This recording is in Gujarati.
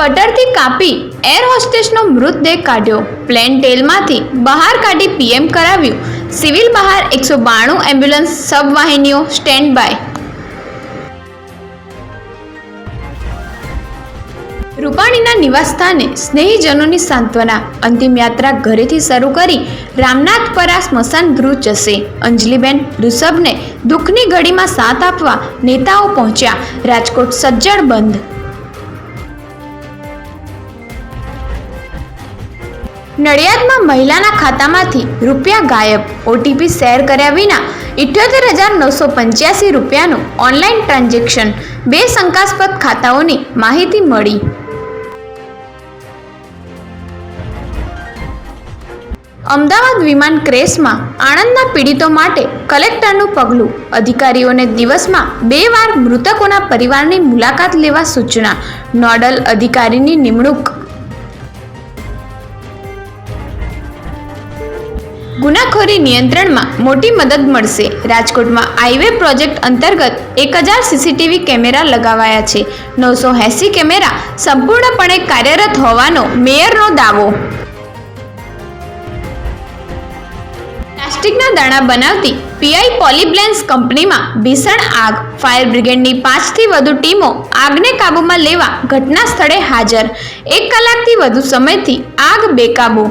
કટરથી કાપી એર હોસ્ટેસનો મૃતદેહ કાઢ્યો. પ્લેન ટેલમાંથી બહાર કાઢી પીએમ કરાવ્યું. સિવિલ બહાર એકસો બાણું એમ્બ્યુલન્સ સબવાહિનીઓ સ્ટેન્ડ બાય રૂપાણીના નિવાસસ્થાને સ્નેહીજનોની સાંત્વના. અંતિમ યાત્રા ઘરેથી શરૂ કરી રામનાથપરા સ્મશાન ગૃહ જશે. અંજલિબેન ઋષભને દુઃખની ઘડીમાં સાથ આપવા નેતાઓ પહોંચ્યા. રાજકોટ સજ્જડ બંધ. નડિયાદમાં મહિલાના ખાતામાંથી રૂપિયા ગાયબ. ઓટીપી શેર કર્યા વિના ઇઠ્યોતેર હજાર નવસો પંચ્યાસી રૂપિયાનું ઓનલાઈન ટ્રાન્ઝેક્શન. બે શંકાસ્પદ ખાતાઓની માહિતી મળી. અમદાવાદ વિમાન ક્રેશમાં આણંદના પીડિતો માટે કલેક્ટરનું પગલું. અધિકારીઓને દિવસમાં બે વાર મૃતકોના પરિવારની મુલાકાત લેવા સૂચના. નોડલ અધિકારીની નિમણૂક. ગુનાખોરી નિયંત્રણમાં મોટી મદદ મળશે. રાજકોટમાં હાઈવે પ્રોજેક્ટ અંતર્ગત એક હજાર સીસીટીવી કેમેરા લગાવાયા છે. નવસો એંસી કેમેરા સંપૂર્ણપણે કાર્યરત હોવાનો મેયરનો દાવો. પ્લાસ્ટિકના દાણા બનાવતી પીઆઈ પોલીબ્લેન્સ કંપનીમાં ભીષણ આગ. ફાયર બ્રિગેડની પાંચથી વધુ ટીમો આગને કાબૂમાં લેવા ઘટના સ્થળે હાજર. એક કલાકથી વધુ સમયથી આગ બેકાબૂ.